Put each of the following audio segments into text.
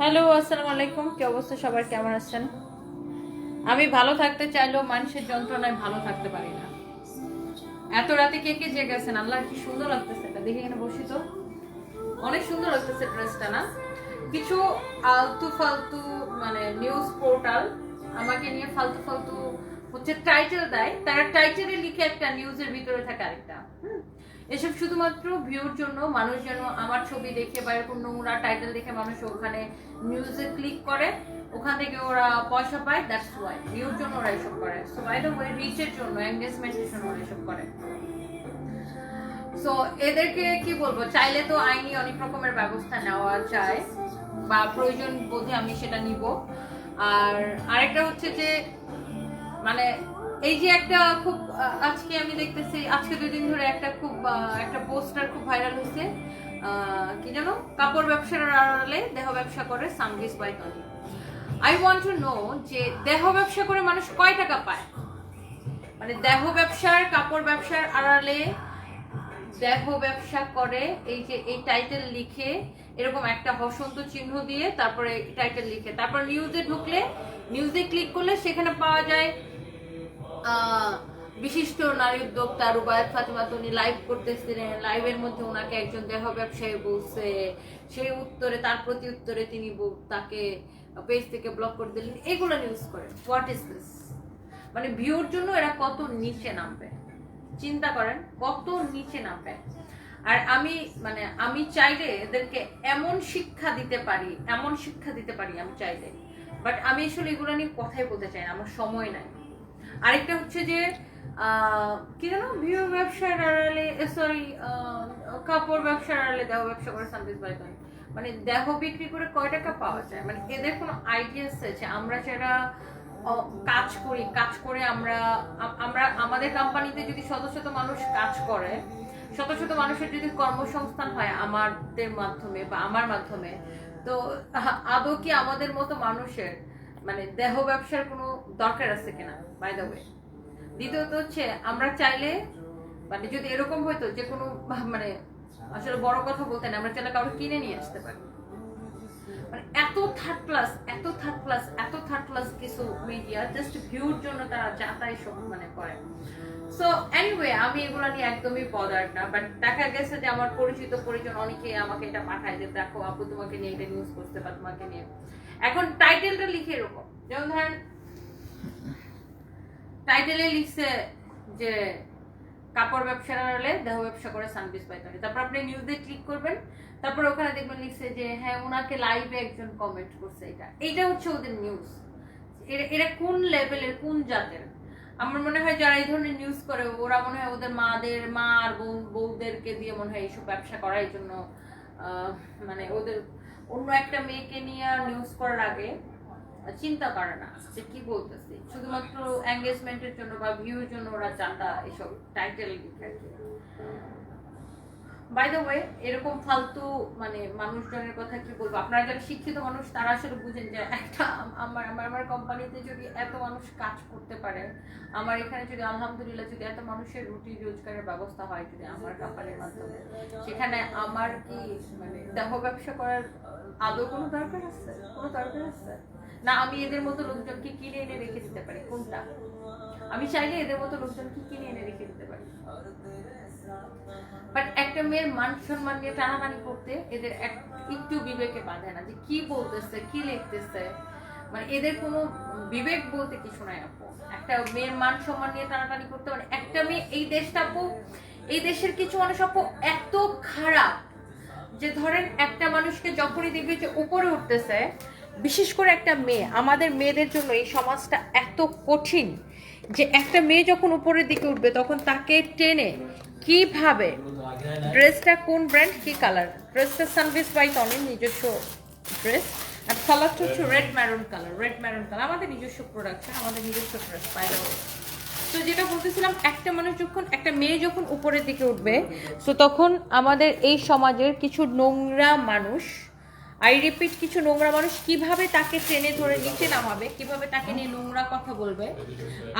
Hello, আসসালামু আলাইকুম। কি অবস্থা? সবার কেমন আছেন? আমি ভালো থাকতে চাইলেও মানুষের যন্ত্রণায় ভালো থাকতে পারি না। এত রাতে কে কে জেগে আছেন? আল্লাহ, কি সুন্দর লাগতেছে। এটা দেখে এখানে বসি তো। অনেক সুন্দর লাগতেছে ড্রেসটা, না? কিছু আলতু ফালতু মানে নিউজ পোর্টাল আমাকে নিয়ে ফালতু ফালতু হচ্ছে টাইটেল দেয়। তারা টাইটেলে লিখে একটা নিউজের ভিতরে থাকে আরেকটা। হুম? এসব শুধুমাত্র ভিউর জন্য, মানুষ যেন আমার ছবি দেখে বা এরকম নোংরা টাইটেল দেখে মানুষ ওখানে নিউজে ক্লিক করে, ওখান থেকে ওরা পয়সা পায় দ্যাটস ওয়াই ভিউর জন্য ওরা এসব করে। সো বাই দ্য ওয়ে রিচের জন্য এঙ্গেজমেন্টের জন্য ওরা এসব করে। সো এদেরকে কি বলব? চাইলে তো আইনি অনেক রকমের ব্যবস্থা নেওয়া যায়, বা প্রয়োজন বোধে আমি সেটা নিব। আর আরেকটা হচ্ছে যে মানে এই যে একটা খুব আজকে আমি দেখতেছি, আজকে দুই দিন ধরে একটা খুব একটা পোস্টার খুব ভাইরাল হয়েছে কি জানো কাপড় ব্যবসার আড়ালে দেহ ব্যবসা করে সানভিস বাই তনি আই ওয়ান্ট টু নো যে দেহ ব্যবসা করে মানুষ কয় টাকা পায়? মানে দেহ ব্যবসার, কাপড় ব্যবসার আড়ালে দেহ ব্যবসা করে, এই যে এই টাইটেল লিখে, এরকম একটা হসন্ত চিহ্ন দিয়ে তারপরে টাইটেল লিখে। তারপর নিউজে ঢুকলে নিউজে ক্লিক করলে সেখানে পাওয়া যায় বিশিষ্ট নারী উদ্যোক্তা রুবায়ত ফাতিমা তো উনি লাইভ করতেছিলেন। লাইভের মধ্যে ওনাকে একজন দেহ ব্যবসায়ী বলছে। সেই উত্তরে, তার প্রতি উত্তরে তিনি তাকে পেজ থেকে ব্লক করে দিলেন। এগুলো নিউজ করে হোয়াট ইজ দিস মানে ভিউর জন্য এরা কত নিচে নামবে? চিন্তা করেন, কত নিচে নামবে? আর আমি মানে আমি চাইলে এদেরকে এমন শিক্ষা দিতে পারি, এমন শিক্ষা দিতে পারি আমি চাইলে। বাট আমি আসলে এগুলো নিয়ে কথাই বলতে চাই না, আমার সময় নাই। আরেকটা হচ্ছে যে কি জানো ভিউ ব্যবসার আড়ালে সরি কাপড় ব্যবসার আড়ালে দেহ ব্যবসা করে সানবিজ বাইতন মানে দেহ বিক্রি করে কয় টাকা পাওয়া যায়? মানে এদের কোনো আইডিয়া আছে আমরা যারা কাজ করি, কাজ করে আমরা আমরা, আমাদের কোম্পানিতে যদি শত শত মানুষ কাজ করে, শত শত মানুষের যদি কর্মসংস্থান হয় আমাদের মাধ্যমে বা আমার মাধ্যমে, তো আদৌ কি আমাদের মতো মানুষের মানে দেহ ব্যবসার কোনো দরকার আছে কিনা বাই দ্য ওয়ে দ্বিতীয়ত হচ্ছে, আমরা চাইলে মানে যদি এরকম হয়তো যে কোনো মানে আসলে বড় কথা বলতে না, আমরা চাইলে কাউকে কিনে নিয়ে আসতে পারি। মানে এত থার্ড ক্লাস এত থার্ড ক্লাস এত থার্ড ক্লাস কিছু মিডিয়া জাস্ট ভিউর জন্য তারা যা তাই সব মানে করে। সো এনিওয়ে আমি এগুলো নিয়ে একদমই বদার না বাট দেখা গেছে যে আমার পরিচিত পরিজন অনেকে আমাকে এটা পাঠায় যে, দেখো আপু, তোমাকে নিয়ে এটা নিউজ করতে বা তোমাকে নিয়ে। এখন টাইটেলটা লিখে এরকম যেমন ধরেন টাইটেলে লিখছে যে, কাপড় ব্যবসার আড়ালে দেহ ব্যবসা করে সানবিস পাইতনি তারপর আপনি নিউজে ক্লিক করবেন তারপর ওখানে দেখবেন লিখছে যে হ্যাঁ ওনাকে লাইভে একজন কমেন্ট করছে এটা। এইটা হচ্ছে ওদের নিউজ এরা কোন লেভেলের কোন জাতের? আমার মনে হয় যারা এই ধরনের নিউজ করে, ওরা মনে হয় ওদের মাদের, মা আর বউ, বউদেরকে দিয়ে মনে হয় এইসব ব্যবসা করার জন্য মানে ওদের অন্য একটা মেয়েকে নিয়ে নিউজ করার আগে চিন্তা করে না যে কি বলতেছে। শুধুমাত্র এঙ্গেজমেন্টের জন্য বা ভিউর জন্য ওরা চাঁদা এসব টাইটেল লিখে বাই দ্য ওয়ে এরকম ফালতু মানে মানুষজনের কথা কি বলব? আপনারা যারা শিক্ষিত মানুষ, তারা আসলে বুঝেন যে একটা আমার আমার আমার কোম্পানিতে যদি এত মানুষ কাজ করতে পারে, আমার এখানে যদি আলহামদুলিল্লাহ যদি এত মানুষের রুটি রোজগারের ব্যবস্থা হয় যদি আমার কোম্পানির মাধ্যমে, সেখানে আমার কি মানে দেহ ব্যবসা করার, আদৌ কোনো দরকার আছে? কোনো দরকার আছে? না, আমি এদের মতো লোকজনকে কিনে এনে রেখে দিতে পারি। কোনটা? আমি চাইলে এদের মতো লোকজনকে কিনে এনে রেখে দিতে পারি। মেয়ের মান সম্মান নিয়ে টানাটানি করতে এদের একটু বিবেকে বাঁধে না যে কি বলতেছে, কি লিখতেছে। মানে এদের কোনো বিবেক বলতে কিছু নাই আপু। একটা মেয়ের মান সম্মান নিয়ে টানাটানি করতে মানে একটা মেয়ে এই দেশটা আপু, এই দেশের কিছু মানুষ আপু এত খারাপ যে ধরেন একটা মানুষকে যখনই দেখবে যে উপরে উঠতেছে, বিশেষ করে একটা মেয়ে, আমাদের মেয়েদের জন্য এই সমাজটা এত কঠিন যে একটা মেয়ে যখন উপরের দিকে উঠবে তখন তাকে টেনে কীভাবে? ড্রেসটা কোন ব্র্যান্ড কি কালার ড্রেসটা সানভিস বাই টনির নিজস্ব ড্রেস আর কালারটা হচ্ছে red maroon colour red maroon colour আমাদের নিজস্ব প্রোডাকশন আমাদের নিজস্ব ড্রেস বাইরে তো যেটা বলতেছিলাম, একটা মানুষ যখন, একটা মেয়ে যখন উপরের দিকে উঠবে, তো তখন আমাদের এই সমাজের কিছু নোংরা মানুষ আই রিপিট কিছু নোংরা মানুষ কীভাবে তাকে টেনে ধরে নিচে নামাবে? কীভাবে তাকে নিয়ে নোংরা কথা বলবে?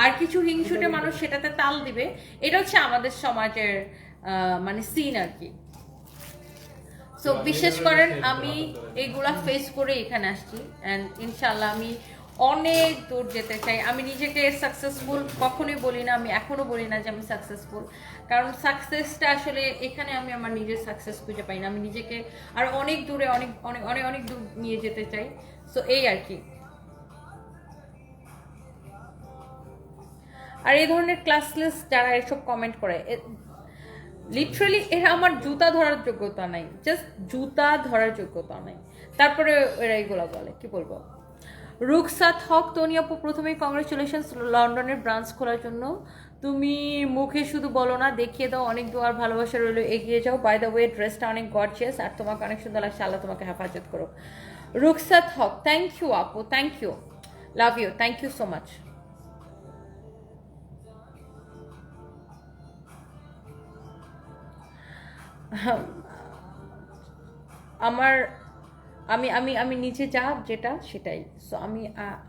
আর কিছু হিংসুটে মানুষ সেটাতে তাল দিবে? এটা হচ্ছে আমাদের সমাজের মানে সিন আর কি। সো বিশ্বাস করেন, আমি এইগুলা ফেস করে এখানে আসছি। অ্যান্ড ইনশাল্লাহ আমি অনেক দূর যেতে চাই। আমি নিজেকে সাকসেসফুল কখনোই বলি না, আমি এখনও বলি না যে আমি সাকসেসফুল কারণ সাকসেসটা আসলে এখানে আমি আমার নিজের সাকসেস খুঁজে পাই না। আমি নিজেকে আর অনেক দূরে, অনেক অনেক অনেক অনেক দূর নিয়ে যেতে চাই। সো এই আর কি। আর এই ধরনের ক্লাসলেস যারা এসব কমেন্ট করে লিটারালি এরা আমার জুতা ধরার যোগ্যতা নাই। জাস্ট জুতা ধরার যোগ্যতা নাই। তারপরে এরা এগুলো বলে, কি বলব? রুকসাত হক, তনি প্রথমেই কংগ্রেচুলেশন লন্ডনের ব্রাঞ্চ খোলার জন্য। তুমি মুখে শুধু বলো না, দেখিয়ে দাও, অনেক দোয়ার ভালোবাসা রইল, এগিয়ে যাও। বাই দ্য ওয়ে ড্রেসটা অনেক গর্জিয়াস আর তোমাকে অনেক সুন্দর লাগছে। আল্লাহ তোমাকে হেফাজত করো রুকসাত হক থ্যাংক ইউ আপু thank you love you thank you so much আমার আমি আমি আমি নিচে যা যেটা সেটাই। সো আমি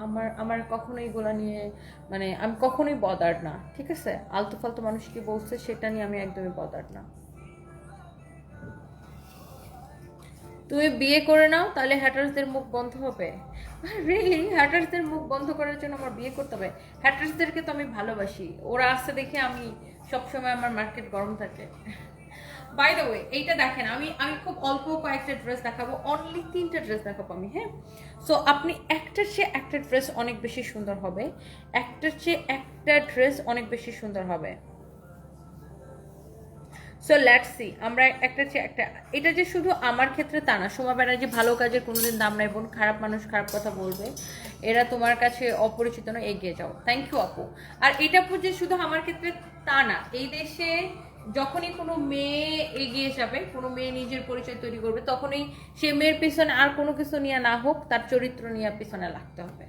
আমার আমার কখনোই এগুলো নিয়ে মানে আমি কখনোই বদার না, ঠিক আছে? আলতু ফালতু মানুষ কি বলছে সেটা নিয়ে আমি একদমই বদার না। তুমি বিয়ে করে নাও, তাহলে হ্যাটার্সদের মুখ বন্ধ হবে। রিয়েলি হ্যাটার্সদের মুখ বন্ধ করার জন্য আমার বিয়ে করতে হবে? হ্যাটার্সদেরকে তো আমি ভালোবাসি। ওরা আসতে দেখে আমি সবসময় আমার মার্কেট গরম থাকে। বাই দ্য ওয়ে এইটা দেখেন, আমি আমি খুব অল্প কয়েকটা ড্রেস দেখাবো অনলি তিনটা ড্রেস দেখাবো আমি হ্যাঁ? সো আপনি একটার চেয়ে একটা ড্রেস অনেক বেশি সুন্দর হবে, একটার চেয়ে একটা ড্রেস অনেক বেশি সুন্দর হবে। সো লেটস সি আমরা একটা চেয়ে একটা, এটা যে শুধু আমার ক্ষেত্রে তা না, সোমা ব্যানার্জি ভালো কাজের কোনোদিন দাম নাই, বোন, খারাপ মানুষ, খারাপ কথা বলবে, এরা তোমার কাছে অপরিচিত না এগিয়ে যাও। থ্যাংক ইউ আপু। আর এটা যে শুধু আমার ক্ষেত্রে তা না, এই দেশে যখনই কোনো মেয়ে এগিয়ে যাবে, কোনো মেয়ে নিজের পরিচয় তৈরি করবে, তখনই সে মেয়ের পিছনে আর কোনো কিছু নিয়ে না হোক, তার চরিত্র নিয়ে পিছনে লাগতে হবে।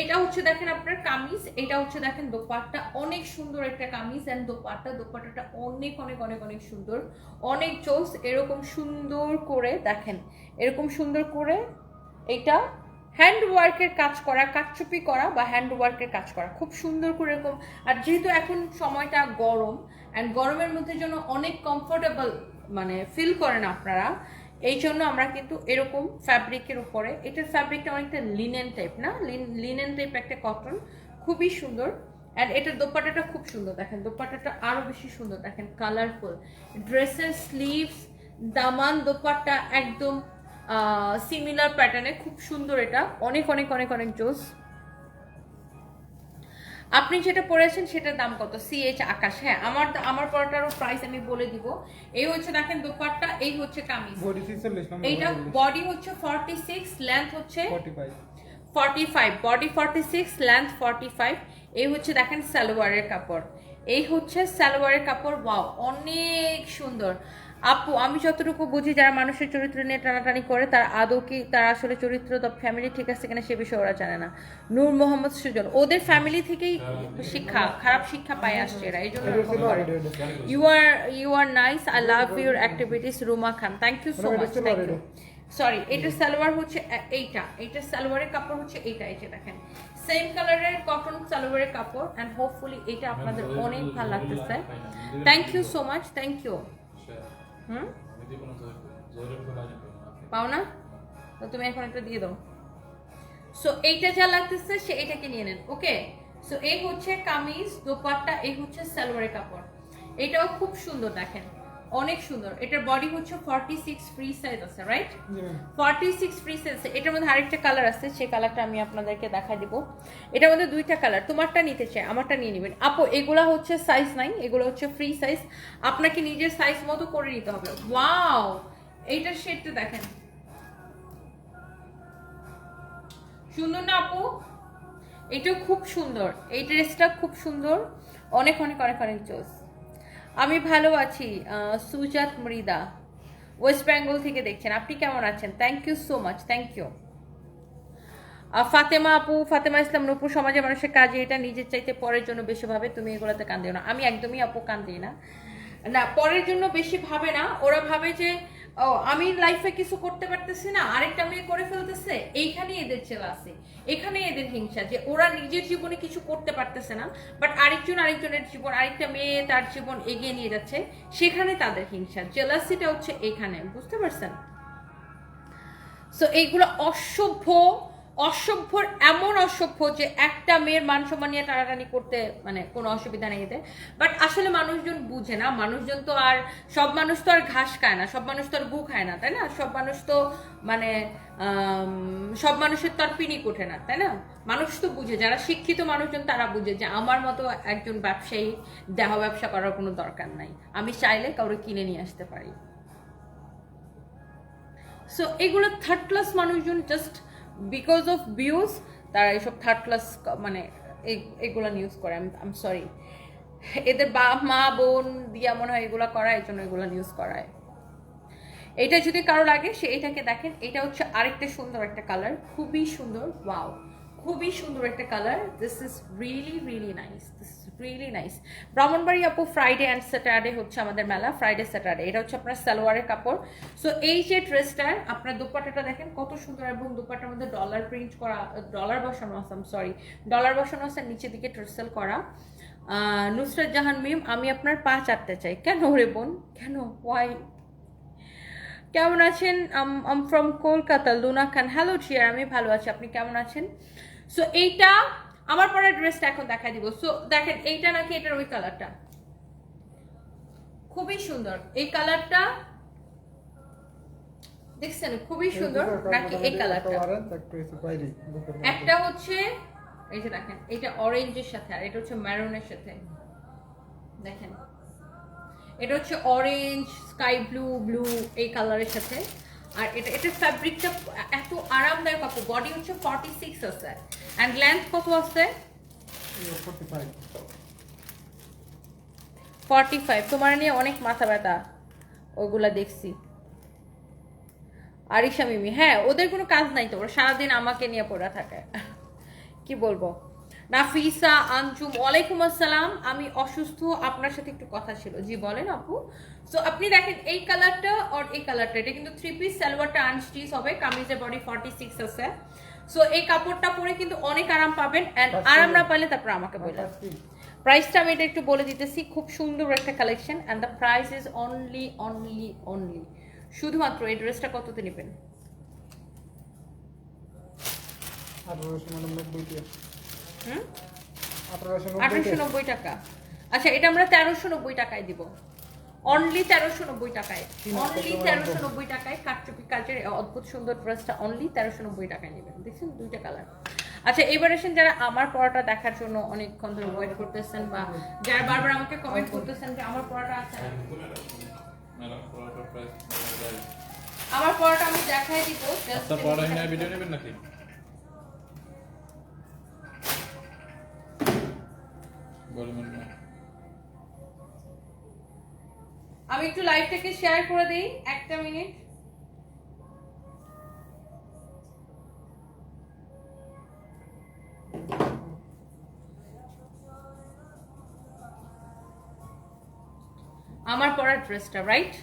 এটা হচ্ছে দেখেন আপনার কামিজ, এটা হচ্ছে দেখেন দোপাট্টা। অনেক সুন্দর একটা কামিজ এন্ড দোপাট্টা। দোপাট্টাটা অনেক অনেক অনেক অনেক সুন্দর। অনেক চোস, এরকম সুন্দর করে দেখেন, এরকম সুন্দর করে এটা হ্যান্ড ওয়ার্কের কাজ করা কাটচুপি করা বা হ্যান্ড ওয়ার্কের কাজ করা। খুব সুন্দর করে এরকম, আর যেহেতু এখন সময়টা গরম অ্যান্ড গরমের মধ্যে যেন অনেক কমফোর্টেবল মানে ফিল করেন আপনারা, এই জন্য আমরা কিন্তু এরকম ফ্যাব্রিকের উপরে, এটার ফ্যাব্রিকটা অনেকটা লিনেন টাইপ না? লিনেন টাইপ একটা কটন খুবই সুন্দর। অ্যান্ড এটার দোপাট্টাটা খুব সুন্দর দেখেন, দোপাট্টাটা আরও বেশি সুন্দর দেখেন কালারফুল ড্রেসের স্লিভস দামান দোপাট্টা একদম সিমিলার প্যাটার্নে খুব সুন্দর এটা। অনেক অনেক অনেক অনেক জোস। আপনি যেটা পড়েছেন সেটার দাম কত? সিএইচ আকাশ। হ্যাঁ আমার আমার পড়াটারও প্রাইস আমি বলে দিব। এই হচ্ছে দেখেন দোপাট্টা এই হচ্ছে কামিজ। এইটা বডি হচ্ছে ফর্টি সিক্স লেন্থ হচ্ছে forty five body forty six length forty five এই হচ্ছে দেখেন সালোয়ারের কাপড়। এই হচ্ছে সালোয়ারের কাপড়। ওয়াও অনেক সুন্দর। আপু আমি যতটুকু বুঝি যারা মানুষের চরিত্র নিয়ে টানাটানি করে তার আদৌ কি তার আসলে চরিত্র বা ফ্যামিলি ঠিক আছে কিনা সে বিষয়ে ওরা জানে না। নূর মোহাম্মদ সুজন ওদের ফ্যামিলি থেকেই শিক্ষা খারাপ শিক্ষা পায় আসছে এরা এই জন্য you are you are nice I love your activities Ruma Khan thank you so much thank you sorry এটা সালোয়ার হচ্ছে এইটা এইটার সালোয়ারের কাপড় হচ্ছে এইটা এই যে দেখেন। সেম কালারের কটন সালোয়ারের কাপড় অ্যান্ড হোপফুলি এটা আপনাদের অনেক ভালো লাগতেছে। Thank you so much thank you হুম? পাও না? তো তুমি এখন একটা দিয়ে দাও। সো এইটা যা লাগতেছে, সে এটাকে নিয়ে নেন ওকে সো এই হচ্ছে কামিজ, দোপাট্টা, এই হচ্ছে সালোয়ারের কাপড়। এটাও খুব সুন্দর, দেখেন। অনেক সুন্দর। এটার বডি হচ্ছে ফর্টি সিক্স ফ্রি সাইজ আছে right forty six free size এটার মধ্যে আরেকটা কালার আছে সেই কালারটা আমি আপনাদেরকে দেখা দিব। এটার মধ্যে দুইটা কালার তোমারটা নিতে চাই আমারটা নিয়ে নেবেন। আপু এগুলা হচ্ছে সাইজ নাই এগুলো হচ্ছে ফ্রি সাইজ আপনাকে নিজের সাইজ মতো করে নিতে হবে। ওয়াও এইটার শেডটা দেখেন। সুন্দর না আপু? এটাও খুব সুন্দর। এই ড্রেসটা খুব সুন্দর। অনেক অনেক অনেক অনেক জোস আমি ভালো আছি সুজাত মৃদা ওয়েস্ট বেঙ্গল থেকে দেখছেন। আপনি কেমন আছেন? Thank you so much thank you Fatema আপু, ফাতেমা ইসলাম নূপুর সমাজে মানুষের কাজে এটা নিজের চাইতে পরের জন্য বেশি ভাবে তুমি এগুলোতে কান দিও না। আমি একদমই আপু কান দিই না। না, পরের জন্য বেশি ভাবে না। ওরা ভাবে যে ও, আমি লাইফে কিছু করতে পারতেছি না, আরেকটা মেয়ে করে ফেলতেছে এইখানে এদের চেলা আছে। এখানে এদের হিংসা, যে ওরা নিজের জীবনে কিছু করতে পারতেছে না বাট আরেকজন আরেকজনের জীবন, আরেকটা মেয়ে তার জীবন এগিয়ে নিয়ে যাচ্ছে, সেখানে তাদের হিংসা। জেলাসিটা হচ্ছে এখানে, বুঝতে পারছেন? সো এইগুলো অসভ্য অসভ্যর এমন অসভ্য যে একটা মেয়ের মান সম্মান নিয়ে টানাটানি করতে মানে কোনো অসুবিধা নেই এতে। বাট আসলে মানুষজন বুঝে না। মানুষজন তো আর, সব মানুষ তো আর ঘাস খায় না। সব মানুষ তো আর গু খায় না, তাই না? সব মানুষ তো মানে সব মানুষের তো আর পিনিক ওঠে না, তাই না? মানুষ তো বুঝে। যারা শিক্ষিত মানুষজন তারা বুঝে যে আমার মতো একজন ব্যবসায়ী দেহ ব্যবসা করার কোনো দরকার নাই। আমি চাইলে কাউকে কিনে নিয়ে আসতে পারি। সো এগুলো থার্ড ক্লাস মানুষজন জাস্ট বিকজ অফ ভিউজ তারা এইসব থার্ড ক্লাস মানে এগুলো নিউজ করে আম সরি এদের বা মা, বোন দিয়া মনে হয় এগুলো করায়, এই জন্য এগুলো নিউজ করায়। এটা যদি কারও লাগে, সে এটাকে দেখেন এটা হচ্ছে আরেকটা সুন্দর একটা কালার খুবই সুন্দর ওয়াও খুবই সুন্দর একটা colour this is really really nice this really nice Brahmanbari আপু ফ্রাইডে অ্যান্ড স্যাটারডে হচ্ছে আমাদের মেলা ফ্রাইডে স্যাটারডে এটা হচ্ছে আপনার সালোয়ারের কাপড়। সো এই যে ড্রেসটার আপনার দুপাটাটা দেখেন, কত সুন্দর এবং দুপাট্টার মধ্যে ডলার প্রিন্ট করা ডলার বসানো আছে সরি ডলার বসানো আছে, নিচের দিকে ট্রেসেল করা। নুসরাত জাহান মিম, আমি আপনার পা চাটতে চাই। কেন রে বোন? কেন? ওয়াই কেমন আছেন? I'm from Kolkata Luna Khan hello chair আমি ভালো আছি। আপনি কেমন আছেন? সো এইটা আমার পরে ড্রেসটা এখন দেখাই দিব। সো দেখেন এইটা নাকি এটার ওই কালারটা খুবই সুন্দর। এই কালারটা দেখছেন? খুবই সুন্দর নাকি এই কালারটা একটা হচ্ছে এই যে দেখেন এটা অরেঞ্জের সাথে আর এটা হচ্ছে ম্যারুনের সাথে। দেখেন এটা হচ্ছে অরেঞ্জ স্কাই ব্লু ব্লু এই কালারের সাথে। আর এটা এটা ফ্যাব্রিকটা এত আরামদায়ক আপু বডি হচ্ছে ফর্টি সিক্স আছে। অ্যান্ড লেন্থ কত আছে? ফর্টি ফাইভ তোমার নিয়ে অনেক মাথা ব্যথা ওইগুলা দেখছি। আরিশা মিমি হ্যাঁ ওদের কোনো কাজ নাই তো ওরা সারাদিন আমাকে নিয়ে পড়া থাকে। কি বলব? নাফিসা আঞ্জুম ওয়ালাইকুম আসসালাম। আমি অসুস্থ আপনার সাথে একটু কথা ছিল। জি বলেন আপু। সো আপনি দেখেন এই কালারটা আর এই কালারটা এটা কিন্তু থ্রি পিস সালোয়ারটা আনস্টিচ হবে। কামিজের বডি ফর্টি সিক্স আছে। সো এই কাপড়টা পরে কিন্তু অনেক আরাম পাবেন অ্যান্ড আরাম না পাইলে তারপর আমাকে বললেন প্রাইসটা আমি এটা একটু বলে দিতেছি। খুব সুন্দর একটা collection and the price is only only only শুধুমাত্র এই ড্রেসটা কততে নেবেন? হুম? আঠারোশো নব্বই টাকা। আচ্ছা এটা আমরা তেরোশো নব্বই টাকায় দিব। অনলি তেরোশো নব্বই টাকায়। অনলি তেরোশো নব্বই টাকায় কাটচুপি এই অদ্ভুত সুন্দর ড্রেসটা অনলি তেরোশো নব্বই টাকায় নেবেন। দেখছেন? দুইটা কালার আচ্ছা এবার এসেন যারা আমার পড়াটা দেখার জন্য অনেকক্ষণ ধরে ওয়েট করতেছেন বা যারা বারবার আমাকে কমেন্ট করতেছেন যে আমার পড়াটা আছে। না। আমার পড়াটা আমি দেখাই দিব। আপনার পড়া হিনা ভিডিও নেবেন নাকি? আমি একটু লাইভটাকে শেয়ার করে দিই একটা মিনিট আমার পরার ড্রেসটা রাইট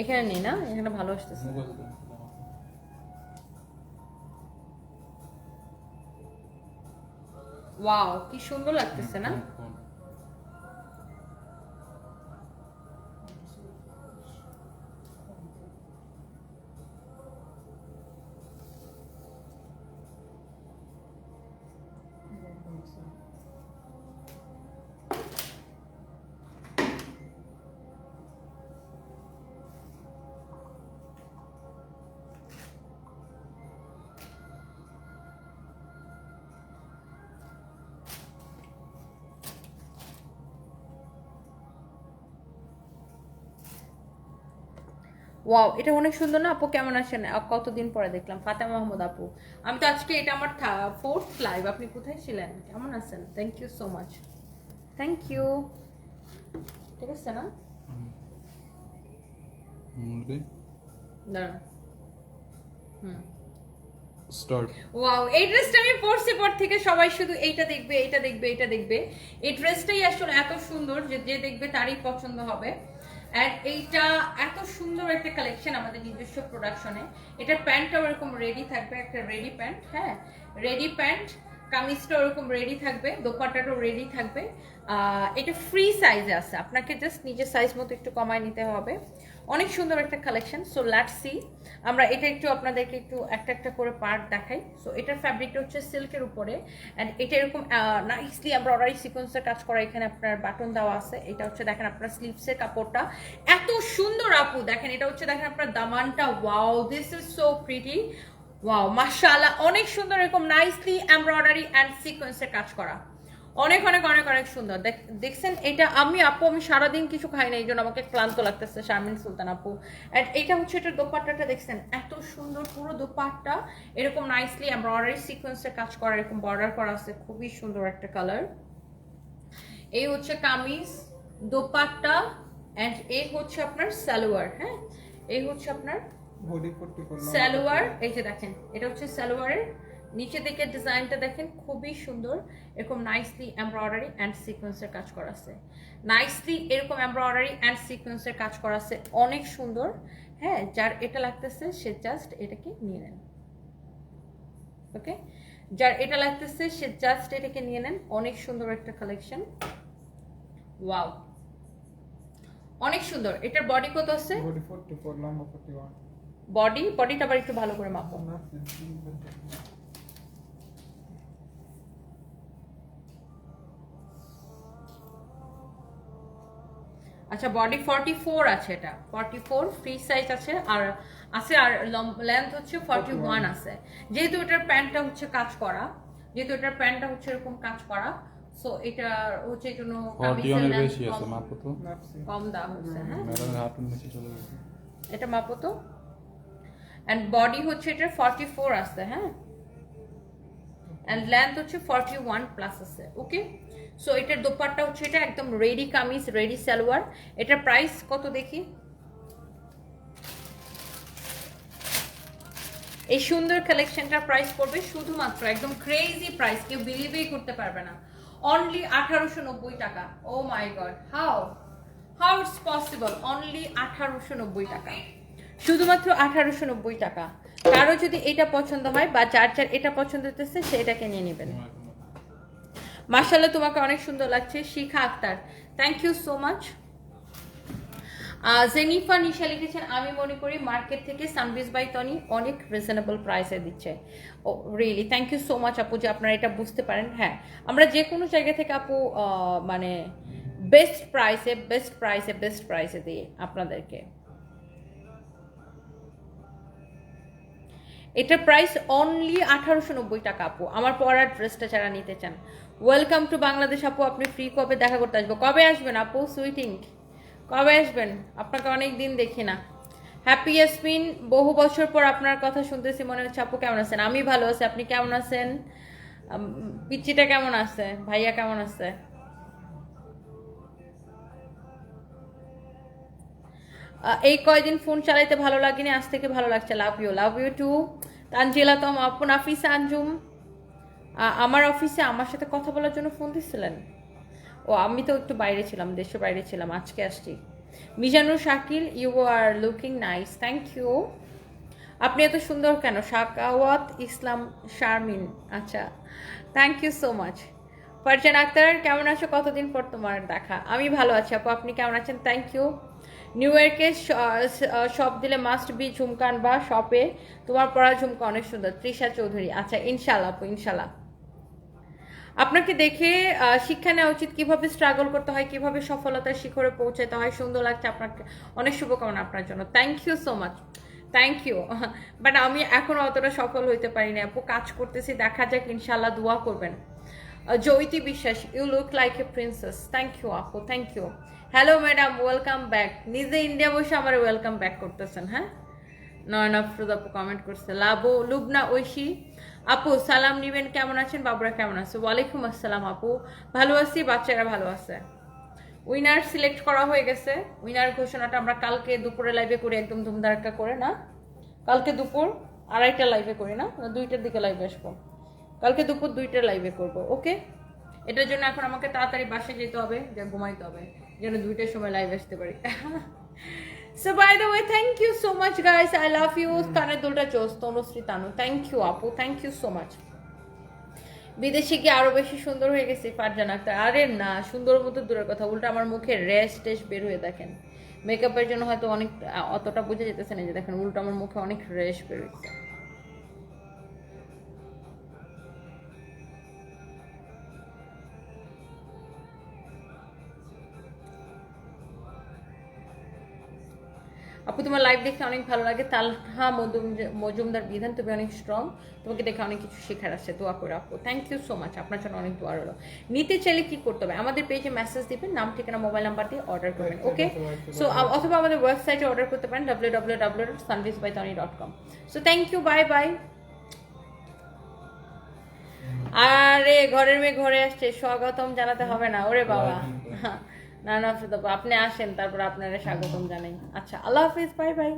এখানে নেই না? এখানে ভালো আসতেছে। ওয়াও কি সুন্দর লাগতেছে না? ওয়াও এটা অনেক সুন্দর না? আপু কেমন আছেন? কতদিন পরে দেখলাম? ফাতে মাহমুদ আপু। আমি তো আজকে এটা আমার ফোর্থ লাইভ আপনি কোথায় ছিলেন? কেমন আছেন? Thank you so much thank you ঠিক আছে না? দাঁড়ান। হুম। স্টার্ট ওয়াও এই ড্রেসটা আমি পরছি পর থেকে সবাই শুধু এইটা দেখবে এইটা দেখবে এইটা দেখবে। এই ড্রেসটাই আসলে এত সুন্দর যে যে দেখবে তারই পছন্দ হবে। অ্যান্ড এইটা এত সুন্দর একটা কালেকশন আমাদের নিজস্ব প্রোডাকশনে এটার প্যান্টটাও এরকম রেডি থাকবে, একটা রেডি প্যান্ট হ্যাঁ? রেডি প্যান্ট কামিজটা ওরকম রেডি থাকবে, দোপাট্টাটাও রেডি থাকবে। এটা ফ্রি সাইজে আছে। আপনাকে জাস্ট নিজের সাইজ মতো একটু কমায় নিতে হবে। অনেক সুন্দর একটা কালেকশন সো সি আমরা এটা একটু আপনাদেরকে একটু একটা একটা করে পার্ট দেখাই। সো এটার ফ্যাব্রিকটা হচ্ছে সিল্কের উপরে। অ্যান্ড এটা এরকম নাইসলি অর্ডারি সিকোয়েন্সের কাজ করা, এখানে আপনার বাটন দেওয়া আছে। এটা হচ্ছে দেখেন আপনার স্লিভসের কাপড়টা। এত সুন্দর আপু! দেখেন, এটা হচ্ছে দেখেন আপনার দামানটা। Wow this is so pretty wow মাশাআল্লাহ, অনেক সুন্দর, এরকম নাইসলি এমব্রয়ডারি অ্যান্ড সিকোয়েন্সের কাজ করা। অনেক অনেক অনেক অনেক সুন্দর। দেখ- দেখছেন এটা আমি আপু আমি সারাদিন কিছু খাই না এই জন্য আমাকে ক্লান্ত লাগতেছে শারমিন সুলতান আপু। অ্যান্ড এটা হচ্ছে এটা দোপাট্টাটা দেখছেন এত সুন্দর পুরো দোপাট্টা এরকম নাইসলি এমব্রয়ডারি সিকোয়েন্সের কাজ করা এরকম বর্ডার করা আছে খুবই সুন্দর একটা কালার এই হচ্ছে কামিজ দোপাট্টা অ্যান্ড এই হচ্ছে আপনার সালোয়ার হ্যাঁ? এই হচ্ছে আপনার সালোয়ার এই যে দেখেন এটা হচ্ছে সালোয়ারের নিচে থেকে ডিজাইনটা দেখেন খুবই সুন্দর এরকম নাইসলি এমব্রয়ডারি অ্যান্ড সিকোয়েন্সের কাজ করা আছে। নাইসলি এরকম এমব্রয়ডারি অ্যান্ড সিকোয়েন্সের কাজ করা আছে অনেক সুন্দর। হ্যাঁ যার এটা লাগতেছে সে জাস্ট এটাকে নিয়ে নেন। ওকে যার এটা লাগতেছে সে জাস্ট এটাকে নিয়ে নেন অনেক সুন্দর একটা কালেকশন ওয়াও অনেক সুন্দর। এটার বডি কত আছে? বডি বডিটা আবার একটু ভালো করে মাপো। আচ্ছা বডি ফর্টি ফোর আছে এটা। ফর্টি ফোর ফ্রি সাইজ আছে। আর আছে আর লেন্থ হচ্ছে ফর্টি ওয়ান আছে। যেহেতু এটার প্যান্টটা হচ্ছে কাজ করা যেহেতু এটার প্যান্টটা হচ্ছে এরকম কাজ করা সো এটা হচ্ছে জন্য বেশি আছে মাপো তো কম দেওয়া হচ্ছে হ্যাঁ। ম্যাডামের নিচে চলে গেছে। এটা মাপো তো অ্যান্ড বডি হচ্ছে এটা ফর্টি ফোর আসছে হ্যাঁ। অ্যান্ড লেন্থ হচ্ছে ফর্টি ওয়ান প্লাস আছে ওকে সো এটার দোপাট্টা হচ্ছে এটা একদম রেডি কামিজ রেডি সালোয়ার। এটার প্রাইস কত দেখি? এই সুন্দর কালেকশনটার প্রাইস পড়বে শুধুমাত্র, একদম ক্রেজি প্রাইস কেউ বিলিভই করতে পারবে না। অনলি আঠারোশো নব্বই টাকা। ও my god how how it's possible only আঠারোশো নব্বই টাকা। শুধুমাত্র আঠারোশো নব্বই টাকা। কারও যদি এটা পছন্দ হয় বা যার যার এটা পছন্দ হতেছে সে এটাকে নিয়ে নেবেন। মার্শাল্লাহ তোমাকে অনেক সুন্দর লাগছে। Shikha Akter thank you so much Jenifa Nisha লিখেছেন, আমি মনে করি মার্কেট থেকে সানবিজ বাই টনি অনেক রিজনেবল প্রাইসে দিচ্ছে। ও really thank you so much আপু যে আপনারা এটা বুঝতে পারেন। হ্যাঁ আমরা যে কোনো জায়গা থেকে আপু মানে বেস্ট প্রাইসে বেস্ট প্রাইসে বেস্ট প্রাইসে দিই আপনাদেরকে। এটার প্রাইস অনলি আঠারোশো নব্বই টাকা আপু। আমার পরার ড্রেসটা যারা নিতে চান। ওয়েলকাম টু বাংলাদেশ আপু। আপনি ফ্রি কবে দেখা করতে আসব? কবে আসবেন আপু? সুইটিং কবে আসবেন? আপনাকে অনেক দিন দেখি না। হ্যাপি ইয়াসমিন বহু বছর পর আপনার কথা শুনতেছি মনে হচ্ছে আপু কেমন আছেন? আমি ভালো আছি আপনি কেমন আছেন? উম, পিচ্চিটা কেমন আছে? ভাইয়া কেমন আছে? এই কয়দিন ফোন চালাইতে ভালো লাগেনি, আজ থেকে ভালো লাগছে love you love you too Tanjila তম আপন আফিস আঞ্জুম। আমার অফিসে আমার সাথে কথা বলার জন্য ফোন দিচ্ছিলেন ও, আমি তো একটু বাইরে ছিলাম, দেশের বাইরে ছিলাম, আজকে আসছি। Mizanur Shakil you are looking nice thank you আপনি এত সুন্দর কেন? শাকাওয়াত ইসলাম শারমিন আচ্ছা thank you so much Farjan Akter, কেমন আছো? কতদিন পর তোমার দেখা? আমি ভালো আছি, আপু, আপনি কেমন আছেন? থ্যাংক ইউ নিউ ইয়র্কে শপ দিলে মাস্ট বি ঝুমকান বা শপে তোমার পড়া ঝুমকা অনেক সুন্দর। তৃষা চৌধুরী। আচ্ছা ইনশাল্লাহ আপু ইনশাল্লাহ আপনাকে দেখে শিক্ষা নেওয়া উচিত কীভাবে স্ট্রাগল করতে হয়, কীভাবে সফলতার শিখরে পৌঁছাতে হয়। সুন্দর লাগছে আপনাকে, অনেক শুভকামনা আপনার জন্য। Thank you so much thank you but আমি এখনও অতটা সফল হইতে পারিনি, আপু। কাজ করতেছি, দেখা যাক ইনশাল্লাহ দোয়া করবেন। Joyiti Biswas you look like a princess thank you আপু। Thank you hello madam welcome back নিজে ইন্ডিয়া বসে আমার ওয়েলকাম ব্যাক করতেছেন হ্যাঁ? নয়ন আফরোজ আপু কমেন্ট করছে, লাবো, লুবনা, ঐশী। আপু, সালাম নিবেন, কেমন আছেন? বাবুরা কেমন আছে? ওয়ালাইকুম আসসালাম আপু। ভালো আছি, বাচ্চারা ভালো আছে। উইনার সিলেক্ট করা হয়ে গেছে। উইনার ঘোষণাটা আমরা কালকে দুপুরে লাইভে করি, একদম ধুমধারাক্কা করে, না? কালকে দুপুর আড়াইটা লাইভে করি, না? দুইটার দিকে লাইভে আসব। কালকে দুপুর দুইটার লাইভে করব ওকে এটার জন্য এখন আমাকে তাড়াতাড়ি বাসে যেতে হবে যে ঘুমাইতে হবে। যেন দুইটার সময় লাইভ আসতে পারি। So by the way thank you so much guys I love you কানের দুলটা chose Tanushree Tanu. Thank you আপু। থ্যাংক ইউ সো মাচ বিদেশে গিয়ে আরও বেশি সুন্দর হয়ে গেছে, ফারজান আক্তার। আরে না, সুন্দর মতো দূরের কথা। উল্টা আমার মুখে রেশ টেশ বের হয়ে দেখেন। মেকআপের জন্য হয়তো অনেক, অতটা বোঝা যেতেছে না যে দেখেন, উল্টো আমার মুখে অনেক রেশ বের হয়েছে। আপু তোমার লাইভ দেখে অনেক ভালো লাগে। তালহা মজুমদার বিধান তুমি অনেক স্ট্রং তোমাকে দেখে অনেক কিছু শেখার আছে দোয়া করে আপু। থ্যাংক ইউ সো মাচ আপনার জন্য অনেক দোয়া রলো নিতে চাইলে কি করতে হবে? আমাদের পেজে মেসেজ দিবেন নাম ঠিকানা মোবাইল নাম্বার দিয়ে অর্ডার করবেন ওকে সো অথবা আমাদের ওয়েবসাইটে অর্ডার করতে পারেন W W W dot Sanvis by Toni dot com so thank you bye bye আরে ঘরের মেয়ে ঘরে আসছে স্বাগতম জানাতে হবে না। ওরে বাবা। না না আপনি আসেন তারপর আপনারা স্বাগতম জানাই। আচ্ছা আল্লাহ হাফিজ বাই বাই